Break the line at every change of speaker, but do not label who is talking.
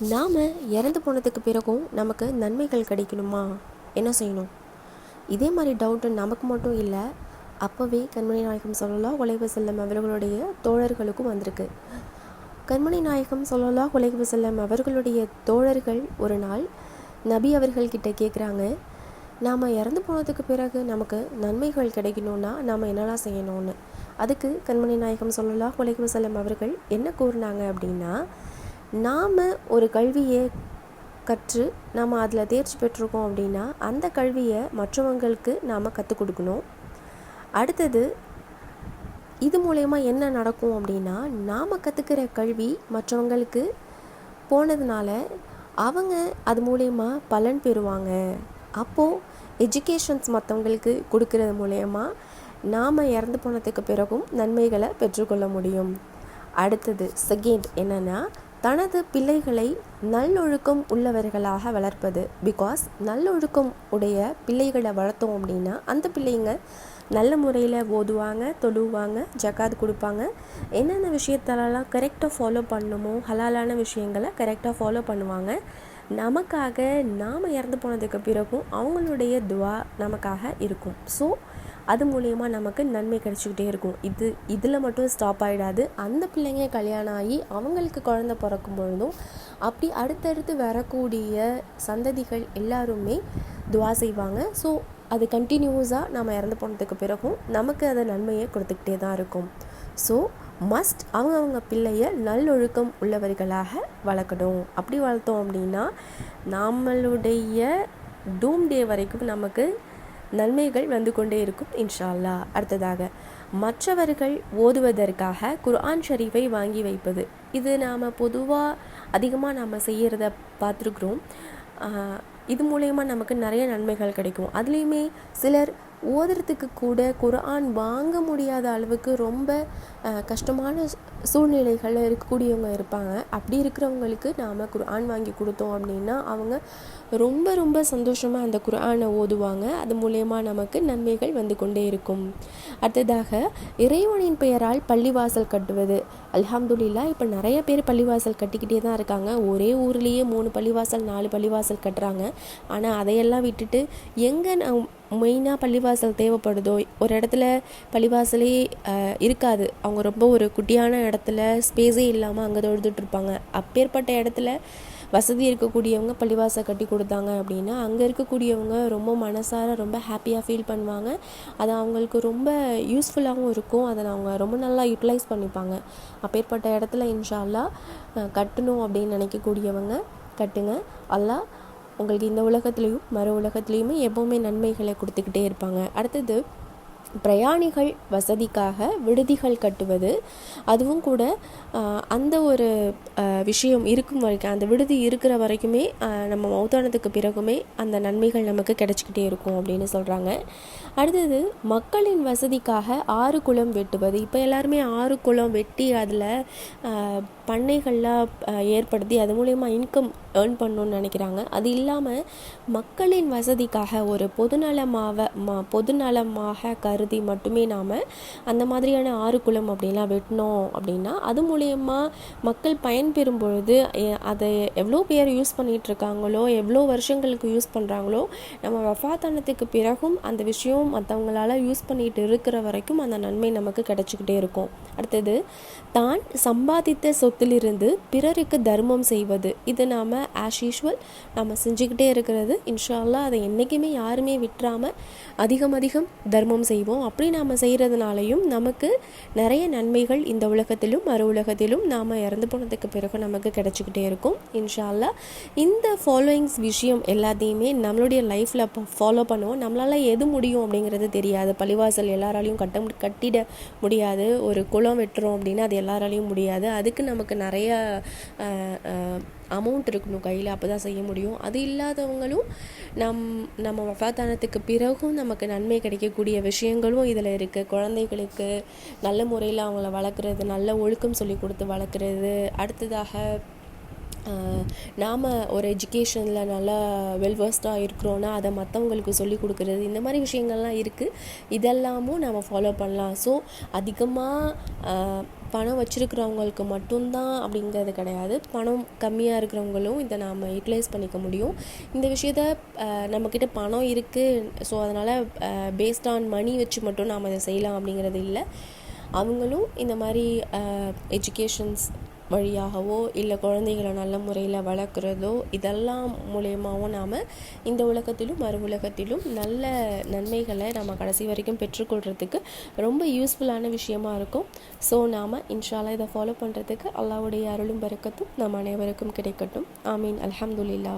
நாம் இறந்து போனதுக்கு பிறகும் நமக்கு நன்மைகள் கிடைக்கணுமா? என்ன செய்யணும்? இதே மாதிரி டவுட்டு நமக்கு மட்டும் இல்லை அப்போவே கண்மணி நாயகம் சொல்லலா உழைவு செல்லம் அவர்களுடைய தோழர்களுக்கும் வந்திருக்கு. கண்மணி நாயகம் சொல்லலா உழைவு செல்லம் அவர்களுடைய தோழர்கள் ஒரு நாள் நபி அவர்கள்கிட்ட கேட்குறாங்க நாம் இறந்து போனதுக்கு பிறகு நமக்கு நன்மைகள் கிடைக்கணும்னா நாம் என்னெல்லாம் செய்யணும்னு? அதுக்கு கண்மணி நாயகம் சொல்லலா உழைவு செல்லம் அவர்கள் என்ன கூறினாங்க அப்படின்னா நாம் ஒரு கல்வியை கற்று நாம் அதில் தேர்ச்சி பெற்றிருக்கோம் அப்படின்னா அந்த கல்வியை மற்றவங்களுக்கு நாம் கற்றுக் கொடுக்கணும். அடுத்தது இது மூலயமா என்ன நடக்கும் அப்படின்னா நாம் கற்றுக்கிற கல்வி மற்றவங்களுக்கு போனதுனால அவங்க அது மூலயமா பலன் பெறுவாங்க. அப்போது எஜுகேஷன்ஸ் மற்றவங்களுக்கு கொடுக்கறது மூலயமா நாம் இறந்து போனதுக்கு பிறகும் நன்மைகளை பெற்றுக்கொள்ள முடியும். அடுத்தது செகண்ட் என்னென்னா தனது பிள்ளைகளை நல்லொழுக்கம் உள்ளவர்களாக வளர்ப்பது. பிகாஸ் நல்லொழுக்கம் உடைய பிள்ளைகளை வளர்த்தோம் அப்படின்னா அந்த பிள்ளைங்க நல்ல முறையில் ஓதுவாங்க தொழுவாங்க ஜக்காத் கொடுப்பாங்க. என்னென்ன விஷயத்தெல்லாம் கரெக்டாக ஃபாலோ பண்ணணுமோ ஹலாலான விஷயங்களை கரெக்டாக ஃபாலோ பண்ணுவாங்க. நமக்காக நாம் இறந்து போனதுக்கு பிறகும் அவங்களுடைய துவா நமக்காக இருக்கும். ஸோ அது மூலயமா நமக்கு நன்மை கிடைச்சிக்கிட்டே இருக்கும். இது இதில் மட்டும் ஸ்டாப் ஆகிடாது அந்த பிள்ளைங்க கல்யாணம் ஆகி அவங்களுக்கு குழந்த பிறக்கும் பொழுதும் அப்படி அடுத்தடுத்து வரக்கூடிய சந்ததிகள் எல்லாருமே துவா செய்வாங்க. ஸோ அது கண்டினியூஸாக நம்ம இறந்து போனதுக்கு பிறகும் நமக்கு அதை நன்மையை கொடுத்துக்கிட்டே தான் இருக்கும். ஸோ மஸ்ட் அவங்கவுங்க பிள்ளைய நல்லொழுக்கம் உள்ளவர்களாக வளர்க்கணும். அப்படி வளர்த்தோம் அப்படின்னா நம்மளுடைய டூம் டே வரைக்கும் நமக்கு நன்மைகள் வந்து கொண்டே இருக்கும் இன்ஷா அல்லா அடுத்ததாக மற்றவர்கள் ஓதுவதற்காக குர்ஆன் ஷரீஃபை வாங்கி வைப்பது. இது நாம் பொதுவாக அதிகமாக நாம் செய்கிறத பார்த்துருக்குறோம். இது மூலயமா நமக்கு நிறைய நன்மைகள் கிடைக்கும். அதுலேயுமே சிலர் ஓதுறதுக்கு கூட குரான் வாங்க முடியாத அளவுக்கு ரொம்ப கஷ்டமான சூழ்நிலைகளில் இருக்கக்கூடியவங்க இருப்பாங்க. அப்படி இருக்கிறவங்களுக்கு நாம் குரான் வாங்கி கொடுத்தோம் அப்படின்னா அவங்க ரொம்ப ரொம்ப சந்தோஷமாக அந்த குரானை ஓதுவாங்க. அது மூலயமா நமக்கு நன்மைகள் வந்து கொண்டே இருக்கும். அடுத்ததாக இறைவனின் பெயரால் பள்ளிவாசல் கட்டுவது. அல்ஹாம்துல்லா இப்போ நிறைய பேர் பள்ளிவாசல் கட்டிக்கிட்டே தான் இருக்காங்க. ஒரே ஊர்லேயே மூணு பள்ளிவாசல் நாலு பள்ளிவாசல் கட்டுறாங்க. ஆனால் அதையெல்லாம் விட்டுட்டு எங்கே மெயினாக பள்ளிவாசல் தேவைப்படுதோ ஒரு இடத்துல பள்ளிவாசலே இருக்காது. அவங்க ரொம்ப ஒரு குட்டியான இடத்துல ஸ்பேஸே இல்லாமல் அங்கே தொழுதுட்ருப்பாங்க அப்பேற்பட்ட இடத்துல வசதி இருக்கக்கூடியவங்க பள்ளிவாசல் கட்டி கொடுத்தாங்க அப்படின்னா அங்கே இருக்கக்கூடியவங்க ரொம்ப மனசார ரொம்ப ஹாப்பியாக ஃபீல் பண்ணுவாங்க. அது அவங்களுக்கு ரொம்ப யூஸ்ஃபுல்லாகவும் இருக்கும். அதை அவங்க ரொம்ப நல்லா யூட்டிலைஸ் பண்ணிப்பாங்க. அப்பேற்பட்ட இடத்துல இன்ஷால்லா கட்டணும் அப்படின்னு நினைக்கக்கூடியவங்க கட்டுங்க. அல்லா உங்களுக்கு இந்த உலகத்துலேயும் மறு உலகத்துலேயுமே எப்போவுமே நன்மைகளை கொடுத்துக்கிட்டே இருப்பாங்க. அடுத்தது பிரயாணிகள் வசதிக்காக விடுதிகள் கட்டுவது அதுவும் கூட அந்த ஒரு விஷயம் இருக்கும் வரைக்கும் அந்த விடுதி இருக்கிற வரைக்குமே நம்ம மௌத்தானத்துக்கு பிறகுமே அந்த நன்மைகள் நமக்கு கிடைச்சிக்கிட்டே இருக்கும் அப்படின்னு சொல்கிறாங்க அடுத்தது மக்களின் வசதிக்காக ஆறு குளம் வெட்டுவது. இப்போ எல்லாருமே ஆறு குளம் வெட்டி அதில் பண்ணைகள்லாம் ஏற்படுத்தி அது மூலயமா இன்கம் ஏர்ன் பண்ணணும்னு நினைக்கிறாங்க. அது இல்லாமல் மக்களின் வசதிக்காக ஒரு பொதுநலமாக மா பொதுநலமாக கருதி மட்டுமே நாம் அந்த மாதிரியான ஆறு குளம் அப்படிலாம் வெட்டினோம் அப்படின்னா அது மூலயமா மக்கள் பயன்பெறும் பொழுது அதை எவ்வளோ பேர் யூஸ் பண்ணிகிட்டு இருக்காங்களோ எவ்வளோ வருஷங்களுக்கு யூஸ் பண்ணுறாங்களோ நம்ம வஃபாத்தானத்துக்கு பிறகும் அந்த விஷயம் மற்றவங்களால யூஸ் பண்ணிகிட்டு இருக்கிற வரைக்கும் அந்த நன்மை நமக்கு கிடச்சிக்கிட்டே இருக்கும். அடுத்தது தான் சம்பாதித்த சொத்திலிருந்து பிறருக்கு தர்மம் செய்வது. இது நாம் ஆஸ் யூஷுவல் நம்ம செஞ்சுக்கிட்டே இருக்கிறது. இன்ஷால்லா அதை என்றைக்குமே யாருமே விட்டுறாமல் அதிகம் அதிகம் தர்மம் செய்வோம். அப்படி நாம் செய்கிறதுனாலையும் நமக்கு நிறைய நன்மைகள் இந்த உலகத்திலும் மறு உலகத்திலும் நாம் இறந்து போனதுக்கு பிறகு நமக்கு கிடச்சிக்கிட்டே இருக்கும். இன்ஷால்லா இந்த ஃபாலோயிங்ஸ் விஷயம் எல்லாத்தையுமே நம்மளுடைய லைஃப்பில் ஃபாலோ பண்ணுவோம். நம்மளால் எது முடியும் அப்படிங்கிறது தெரியாது. பழிவாசல் எல்லாராலையும் கட்ட கட்டிட முடியாது. ஒரு குளம் வெட்டுறோம் அப்படின்னா அது எல்லாராலையும் முடியாது. அதுக்கு நமக்கு நிறைய அமௌண்ட் இருக்கணும் கையில் அப்போ தான் செய்ய முடியும். அது இல்லாதவங்களும் நம் நம்ம வஃபாத்தானத்துக்கு பிறகும் நமக்கு நன்மை கிடைக்கக்கூடிய விஷயங்களும் இதில் இருக்குது குழந்தைகளுக்கு நல்ல முறையில் அவங்கள வளர்க்குறது நல்ல ஒழுக்கம் சொல்லி கொடுத்து வளர்க்குறது. அடுத்ததாக நாம் ஒரு எஜுகேஷனில் நல்லா வெல்வர்ஸ்டாக இருக்கிறோன்னா அதை மற்றவங்களுக்கு சொல்லி கொடுக்குறது இந்த மாதிரி விஷயங்கள்லாம் இருக்குது இதெல்லாமும் நம்ம ஃபாலோ பண்ணலாம். ஸோ அதிகமாக பணம் வச்சுருக்கிறவங்களுக்கு மட்டும்தான் அப்படிங்கிறது கிடையாது. பணம் கம்மியாக இருக்கிறவங்களும் இதை நாம் யூட்டிலைஸ் பண்ணிக்க முடியும். இந்த விஷயத்த நம்மக்கிட்ட பணம் இருக்குது ஸோ அதனால் பேஸ்ட் ஆன் மணி வச்சு மட்டும் நாம் இதை செய்யலாம் அப்படிங்கிறது இல்லை. அவங்களும் இந்த மாதிரி எஜுகேஷன்ஸ் வழியாகவோ இல்லை குழந்தைகளை நல்ல முறையில் வளர்க்குறதோ இதெல்லாம் மூலயமாவும் நாம் இந்த உலகத்திலும் மறு உலகத்திலும் நல்ல நன்மைகளை நம்ம கடைசி வரைக்கும் பெற்றுக்கொள்கிறதுக்கு ரொம்ப யூஸ்ஃபுல்லான விஷயமா இருக்கும். ஸோ நாம் இன்ஷாலா இதை ஃபாலோ பண்ணுறதுக்கு அல்லாவுடைய அருளும் பறக்கத்தும் நம் அனைவருக்கும் கிடைக்கட்டும். ஆமீன். அலமதுல்லா